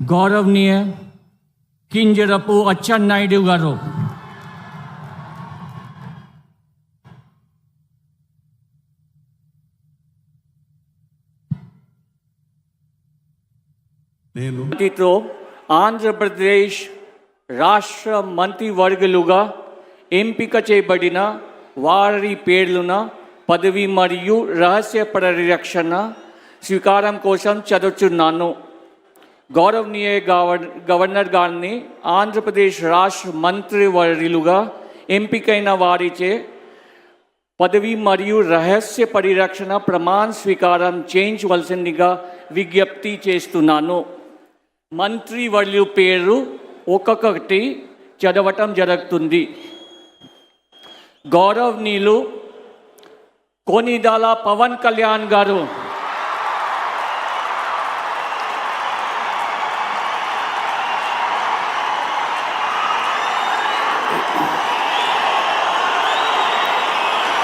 గౌరవనీయ కింజరపు అచ్చెన్నాయుడు గారు. నేను వాటితో ఆంధ్రప్రదేశ్ రాష్ట్ర మంత్రివర్గులుగా ఎంపిక చేయబడిన వారి పేర్లున పదవి మరియు రహస్య పరిరక్షణ స్వీకారం కోసం చదువుతున్నాను గౌరవనీయ గవర్ గవర్నర్ గారిని ఆంధ్రప్రదేశ్ రాష్ట్ర మంత్రివర్యులుగా ఎంపికైన వారిచే పదవి మరియు రహస్య పరిరక్షణ ప్రమాణ స్వీకారం చేయించవలసిందిగా విజ్ఞప్తి చేస్తున్నాను. మంత్రివర్యు పేరు ఒక్కొక్కటి చదవటం జరుగుతుంది. గౌరవనీయులు కోనిదాల పవన్ కళ్యాణ్ గారు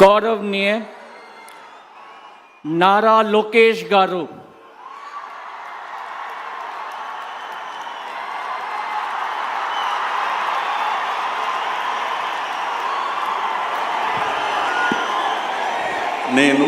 గౌరవనీయ నారా లోకేష్ గారు నేను